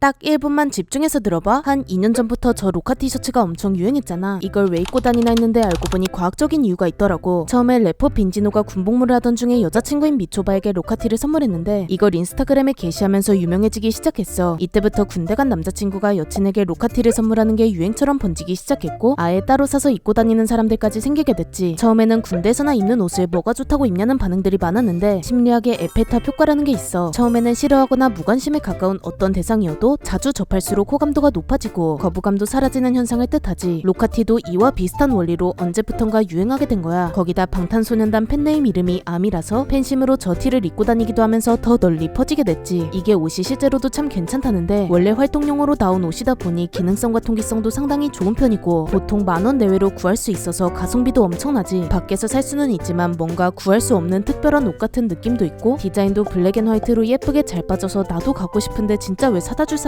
딱 1분만 집중해서 들어봐. 한 2년 전부터 저 로카 티셔츠가 엄청 유행했잖아. 이걸 왜 입고 다니나 했는데 알고 보니 과학적인 이유가 있더라고. 처음에 래퍼 빈지노가 군복무를 하던 중에 여자친구인 미초바에게 로카티를 선물했는데 이걸 인스타그램에 게시하면서 유명해지기 시작했어. 이때부터 군대 간 남자친구가 여친에게 로카티를 선물하는 게 유행처럼 번지기 시작했고 아예 따로 사서 입고 다니는 사람들까지 생기게 됐지. 처음에는 군대에서나 입는 옷을 뭐가 좋다고 입냐는 반응들이 많았는데 심리학의 에펠탑 효과라는 게 있어. 처음에는 싫어하거나 무관심에 가까운 어떤 대상이어도 자주 접할수록 호감도가 높아지고 거부감도 사라지는 현상을 뜻하지. 로카티도 이와 비슷한 원리로 언제부턴가 유행하게 된 거야. 거기다 방탄소년단 팬네임 이름이 아미라서 팬심으로 저 티를 입고 다니기도 하면서 더 널리 퍼지게 됐지. 이게 옷이 실제로도 참 괜찮다는데 원래 활동용으로 나온 옷이다 보니 기능성과 통기성도 상당히 좋은 편이고 보통 만원 내외로 구할 수 있어서 가성비도 엄청나지. 밖에서 살 수는 있지만 뭔가 구할 수 없는 특별한 옷 같은 느낌도 있고 디자인도 블랙 앤 화이트로 예쁘게 잘 빠져서 나도 갖고 싶은데 진짜 왜 사다 줄